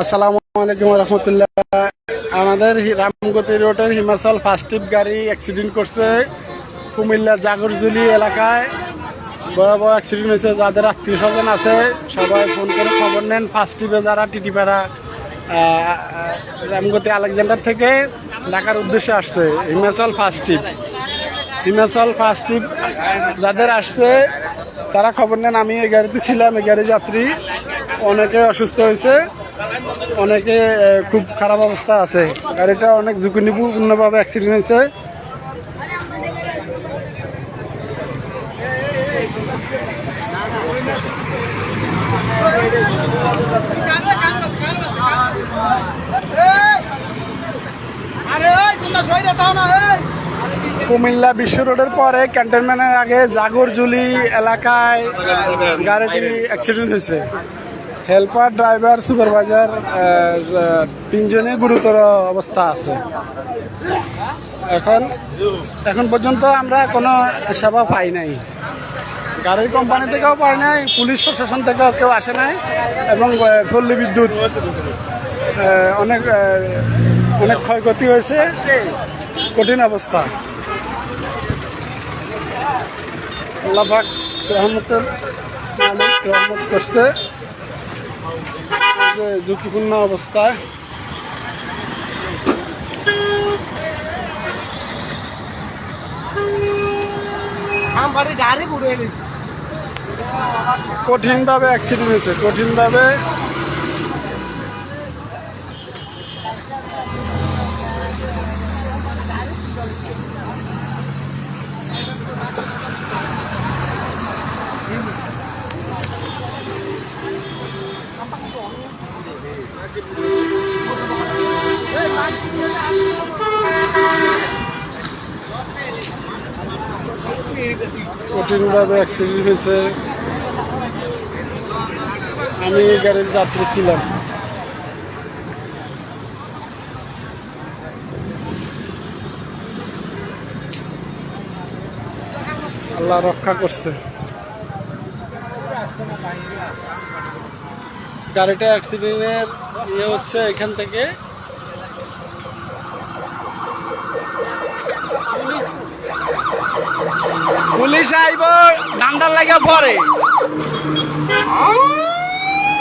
আসসালামু আলাইকুম রহমতুল্লাহ। আমাদের রামগতি রোডের হিমাচল ফার্স্ট টিপ গাড়ি অ্যাক্সিডেন্ট করছে কুমিল্লার জাগরজুলি এলাকায়। বড় বড় অ্যাক্সিডেন্ট হয়েছে, যাদের আত্মীয় স্বজন আছে, সবাই ফোন করে খবর নেন। ফার্স্ট টিপে যারা টিটিপাড়া রামগতি আলেকজান্ডার থেকে ঢাকার উদ্দেশ্যে আসছে। Himachal first trip Himachal first trip যাদের আসছে, তারা খবর নেন, আমি এই গাড়িতে ছিলাম, এই গাড়ি যাত্রী। অনেকে অসুস্থ হয়েছে। অনেকে খুব খারাপ অবস্থা আছে। গাড়িটা অনেক ঝুঁকিপূর্ণভাবে অ্যাক্সিডেন্ট হয়েছে। কুমিল্লা বিশ্ব রোডের পরে ক্যান্টনমেন্টের আগে জাগরজুলি এলাকায় গাড়িটি অ্যাক্সিডেন্ট হয়েছে। হেল্পার, ড্রাইভার, সুপারভাইজার তিনজনে গুরুতর অবস্থা আছে। এখন এখন পর্যন্ত আমরা কোনো সেবা পাই নাই। গাড়ির কোম্পানি থেকেও পাই নাই, পুলিশ প্রশাসন থেকেও কেউ আসে নাই, এবং পল্লী বিদ্যুৎ অনেক অনেক ক্ষয়ক্ষতি হয়েছে। কঠিন অবস্থা। আল্লাহ পাক রহমতের মালিক রহমত করছে। ঝুঁকিপূর্ণ অবস্থায়। কঠিনভাবে অ্যাক্সিডেন্ট হয়েছে। কঠিনভাবে কঠিনভাবে অ্যাক্সিডেন্ট হয়েছে। আমি এই গাড়ির যাত্রী ছিলাম। আল্লাহ রক্ষা করছে। গাড়িটা অ্যাক্সিডেন্টের ইয়ে হচ্ছে এখান থেকে। পুলিশ আইব ডান্ডার লাগে পরে।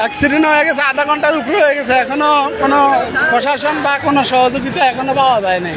অ্যাক্সিডেন্ট হয়ে গেছে, আধা ঘণ্টার উপরে হয়ে গেছে। এখনও কোনো প্রশাসন বা কোনো সহযোগিতা এখনও পাওয়া যায় নাই।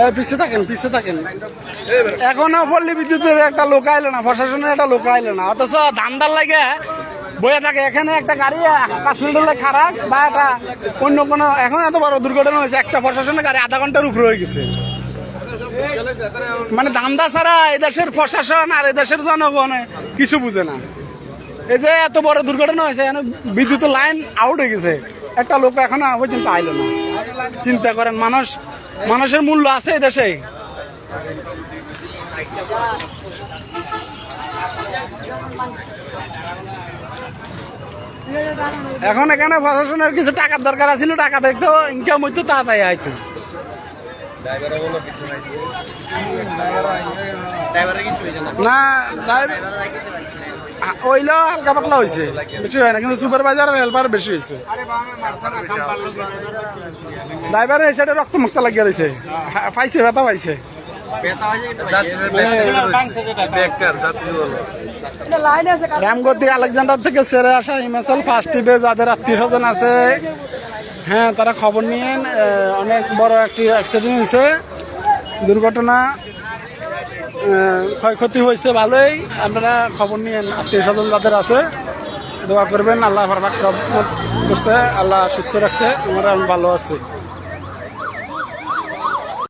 এ, পিছে থাকেন থাকেন। এখনও পল্লী বিদ্যুতের একটা লোক আইলো না প্রশাসনের একটা লোক না। অথচ ধান্দার লাগে বয়ে থাকে এখানে একটা গাড়ি খারাপ বা একটা অন্য কোনো এখন এত বড় দুর্ঘটনা হয়েছে একটা প্রশাসনের গাড়ি আধা ঘণ্টার উপরে হয়ে গেছে। মানে ধান্দা ছাড়া এদেশের প্রশাসন আর এদেশের জনগণ কিছু বুঝে না। এই যে এত বড় দুর্ঘটনা হয়েছে বিদ্যুতের লাইন আউট হয়ে গেছে। একটা লোক এখন পর্যন্ত আইলো না। চিন্তা করেন, মানুষ, মানুষের মূল্য আছে দেশে। এখন এখানে প্রশাসনের কিছু টাকার দরকার আছিল, টাকা দেখতো ইনকাম হইতো তাড়াতাড়ি আইতো। না ওইলো হালকা পাতলা হয়েছে বেশি হয় না কিন্তু সুপারভাইজার আর হেল্পার বেশি হয়েছে ড্রাইভার এই সাইডে রক্ত মুক্ত লাগিয়ে রয়েছে পাইছে ব্যথা পাইছে। রামগতি আলেকজান্ডার থেকে সেরে আসা হিমাচল। ফার্স্ট টিপে যাদের আত্মীয় স্বজন আছে হ্যাঁ তারা খবর আহ, অনেক বড় একটি অ্যাক্সিডেন্ট হয়েছে দুর্ঘটনা ক্ষয়ক্ষতি হয়েছে ভালোই। আপনারা খবর নিয়ে আত্মীয় স্বজন যাদের আছে, দোয়া করবেন, আল্লাহ ফারবাক বুঝতে আল্লাহ সুস্থ রাখছে, আমরা ভালো আছি।